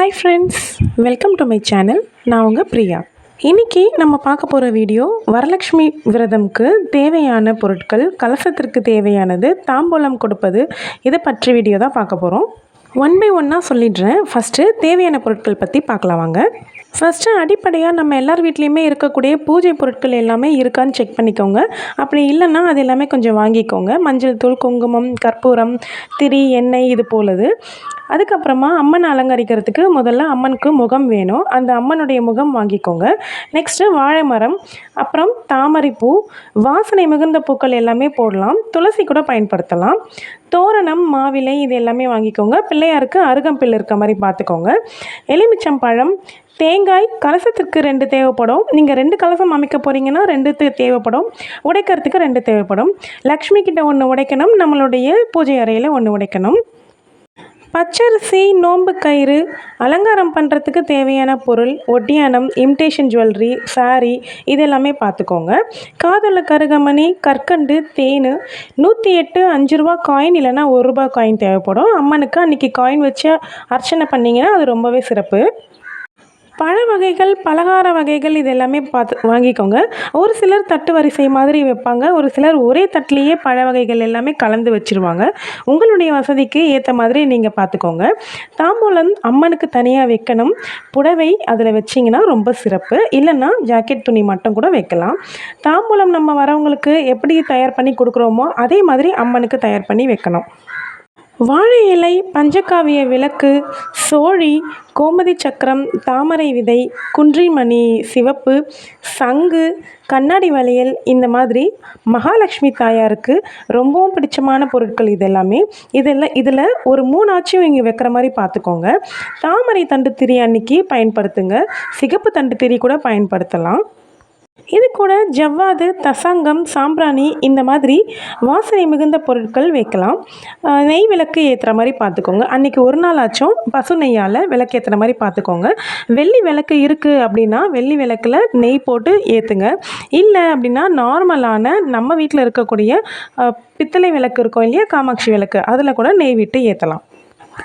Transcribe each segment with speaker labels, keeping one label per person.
Speaker 1: Hi friends welcome to my channel நான் உங்கள் பிரியா. இன்றைக்கி நம்ம பார்க்க போகிற வீடியோ வரலட்சுமி விரதம்க்கு தேவையான பொருட்கள் கலசத்திற்கு தேவையானது தாம்பூலம் கொடுப்பது இதை பற்றி வீடியோ தான் பார்க்க போகிறோம் ஒன் பை ஒன்னாக சொல்லிடுறேன். ஃபஸ்ட்டு தேவையான பொருட்கள் பற்றி பார்க்கலாம் வாங்க. ஃபஸ்ட்டு அடிப்படையாக நம்ம எல்லார் வீட்லேயுமே இருக்கக்கூடிய பூஜை பொருட்கள் எல்லாமே இருக்கான்னு செக் பண்ணிக்கோங்க. அப்படி இல்லைன்னா அது எல்லாமே கொஞ்சம் வாங்கிக்கோங்க. மஞ்சள் தூள் குங்குமம் கற்பூரம் திரி எண்ணெய் இது போலது. அதுக்கப்புறமா அம்மனை அலங்கரிக்கிறதுக்கு முதல்ல அம்மனுக்கு முகம் வேணும். அந்த அம்மனுடைய முகம் வாங்கிக்கோங்க. நெக்ஸ்ட்டு வாழை மரம் அப்புறம் தாமரைப்பூ வாசனை மிகுந்த பூக்கள் எல்லாமே போடலாம். துளசி கூட பயன்படுத்தலாம். தோரணம் மாவிலை இது எல்லாமே வாங்கிக்கோங்க. பிள்ளையாருக்கு அருகம்பில் இருக்க மாதிரி பார்த்துக்கோங்க. எலுமிச்சம் பழம் தேங்காய் கலசத்துக்கு ரெண்டு தேவைப்படும். நீங்கள் ரெண்டு கலசம் அமைக்க போகிறீங்கன்னா ரெண்டு தேவைப்படும். உடைக்கிறதுக்கு ரெண்டு தேவைப்படும். லக்ஷ்மி கிட்ட ஒன்று உடைக்கணும். நம்மளுடைய பூஜை அறையில் ஒன்று உடைக்கணும். பச்சரிசி நோன்பு கயிறு அலங்காரம் பண்ணுறதுக்கு தேவையான பொருள் ஒட்டியானம் இமிட்டேஷன் ஜுவல்லரி saree இது எல்லாமே பார்த்துக்கோங்க. காதலில் கருகமணி கற்கண்டு தேன் நூற்றி எட்டு அஞ்சு ரூபா காயின் இல்லைன்னா ஒரு ரூபா காயின் தேவைப்படும். அம்மனுக்கு அன்றைக்கி காயின் வச்சு அர்ச்சனை பண்ணிங்கன்னா அது ரொம்பவே சிறப்பு. பழ வகைகள் பலகார வகைகள் இது எல்லாமே பார்த்து வாங்கிக்கோங்க. ஒரு சிலர் தட்டு வரிசை மாதிரி வைப்பாங்க. ஒரு சிலர் ஒரே தட்டிலேயே பழ வகைகள் எல்லாமே கலந்து வச்சுருவாங்க. உங்களுடைய வசதிக்கு ஏற்ற மாதிரி நீங்கள் பார்த்துக்கோங்க தாம்பூலம் அம்மனுக்கு தனியாக வைக்கணும். புடவை அதில் வச்சிங்கன்னா ரொம்ப சிறப்பு. இல்லைன்னா ஜாக்கெட் துணி மட்டும் கூட வைக்கலாம். தாம்பூலம் நம்ம வரவங்களுக்கு எப்படி தயார் பண்ணி கொடுக்குறோமோ அதே மாதிரி அம்மனுக்கு தயார் பண்ணி வைக்கணும். வாழை இலை பஞ்சகாவிய விளக்கு சோழி கோமதி சக்கரம் தாமரை விதை குன்றிமணி சிவப்பு சங்கு கண்ணாடி வளையல் இந்த மாதிரி மகாலட்சுமி தாயாருக்கு ரொம்பவும் பிடிச்சமான பொருட்கள் இது எல்லாமே. இதெல்லாம் இதில் ஒரு மூணாச்சும் இங்கே வைக்கிற மாதிரி பார்த்துக்கோங்க. தாமரை தண்டு திரி அன்னைக்கு பயன்படுத்துங்க. சிகப்பு தண்டு திரி கூட பயன்படுத்தலாம். இது கூட ஜவ்வாது தசங்கம் சாம்பிராணி இந்த மாதிரி வாசனை மிகுந்த பொருட்கள் வைக்கலாம். நெய் விளக்கு ஏற்றுற மாதிரி பார்த்துக்கோங்க அன்றைக்கி ஒரு நாள் ஆச்சும் பசு நெய்யால் விளக்கு ஏற்றுற மாதிரி பார்த்துக்கோங்க வெள்ளி விளக்கு இருக்குது அப்படின்னா வெள்ளி விளக்கில் நெய் போட்டு ஏற்றுங்க இல்லை அப்படின்னா நார்மலான நம்ம வீட்டில் இருக்கக்கூடிய பித்தளை விளக்கு இருக்கும் இல்லையா காமாட்சி விளக்கு அதில் கூட நெய் விட்டு ஏற்றலாம்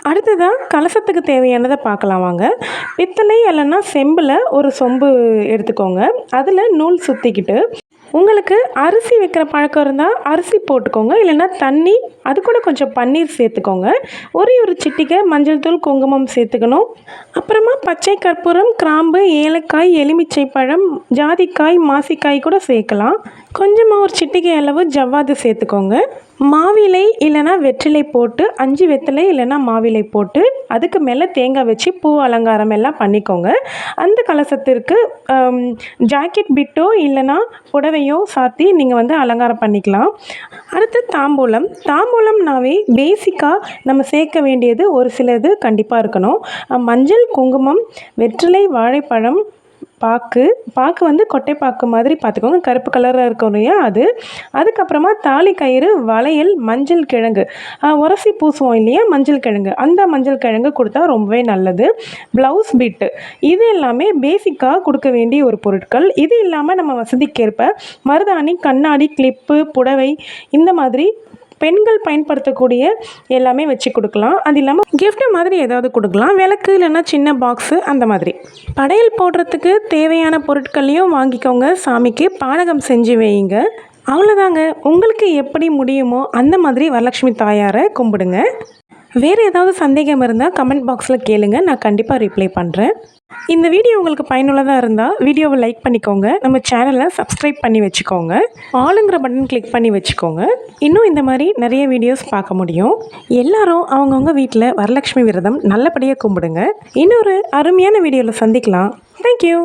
Speaker 1: அடுத்ததாக கலசத்துக்கு தேவையானதை பார்க்கலாம் வாங்க. பித்தளை இல்லைன்னா செம்பில் ஒரு சொம்பு எடுத்துக்கோங்க. அதில் நூல் சுற்றிக்கிட்டு உங்களுக்கு அரிசி வைக்கிற பழக்கம் இருந்தால் அரிசி போட்டுக்கோங்க. இல்லைன்னா தண்ணி அது கூட கொஞ்சம் பன்னீர் சேர்த்துக்கோங்க. ஒரே ஒரு சிட்டிக்கை மஞ்சள் தூள் குங்குமம் சேர்த்துக்கணும். அப்புறமா பச்சை கற்பூரம் கிராம்பு ஏலக்காய் எலுமிச்சை பழம் ஜாதிக்காய் மாசிக்காய் கூட சேர்க்கலாம். கொஞ்சமாக ஒரு சிட்டிகை அளவு ஜவ்வாது சேர்த்துக்கோங்க. மாவிலை இல்லைன்னா வெற்றிலை போட்டு அஞ்சு வெற்றிலை இல்லைன்னா மாவிலை போட்டு அதுக்கு மேலே தேங்காய் வச்சு பூ அலங்காரம் எல்லாம் பண்ணிக்கோங்க. அந்த கலசத்திற்கு ஜாக்கெட் பிட்டோ இல்லைன்னா புடவையோ சாத்தி நீங்கள் வந்து அலங்காரம் பண்ணிக்கலாம். அடுத்து தாம்பூலம். தாம்பூலம்னாவே பேசிக்காக நம்ம சேர்க்க வேண்டியது ஒரு சிலது கண்டிப்பாக இருக்கணும். மஞ்சள் குங்குமம் வெற்றிலை வாழைப்பழம் பாக்கு. பாக்கு வந்து கொட்டை பாக்கு மாதிரி பார்த்துக்கோங்க கருப்பு கலரில் இருக்கும் இல்லையா அது. அதுக்கப்புறமா தாலி கயிறு வளையல் மஞ்சள் கிழங்கு. உரசி பூசுவோம் இல்லையா? மஞ்சள் கிழங்கு. அந்த மஞ்சள் கிழங்கு கொடுத்தா ரொம்பவே நல்லது. ப்ளவுஸ் பிட்டு இது எல்லாமே பேசிக்காக கொடுக்க வேண்டிய ஒரு பொருட்கள். இது இல்லாமல் நம்ம வசதிக்கேற்ப மருதாணி கண்ணாடி கிளிப்பு புடவை இந்த மாதிரி பெண்கள் பயன்படுத்தக்கூடிய எல்லாமே வச்சு கொடுக்கலாம். அது இல்லாமல் கிஃப்ட் மாதிரி ஏதாவது கொடுக்கலாம். விளக்கு இல்லைன்னா சின்ன பாக்ஸு அந்த மாதிரி. படையல் போடுறதுக்கு தேவையான பொருட்களையும் வாங்கிக்கோங்க. சாமிக்கு பானகம் செஞ்சு வையுங்க. அவ்வளோதாங்க உங்களுக்கு எப்படி முடியுமோ அந்த மாதிரி வரலட்சுமி தாயாரை கும்பிடுங்க. வேறு ஏதாவது சந்தேகம் இருந்தால் கமெண்ட் பாக்ஸில் கேளுங்க நான் கண்டிப்பாக ரிப்ளை பண்ணுறேன் இந்த வீடியோ உங்களுக்கு பயனுள்ளதாக இருந்தால் வீடியோவை லைக் பண்ணிக்கோங்க நம்ம சேனலை சப்ஸ்கிரைப் பண்ணி வச்சுக்கோங்க ஆளுங்கிற பட்டன் கிளிக் பண்ணி வச்சுக்கோங்க. இன்னும் இந்த மாதிரி நிறைய வீடியோஸ் பார்க்க முடியும். எல்லாரும் அவங்கவுங்க வீட்டில் வரலட்சுமி விரதம் நல்லபடியாக கும்பிடுங்க. இன்னொரு அருமையான வீடியோவில் சந்திக்கலாம். தேங்க்யூ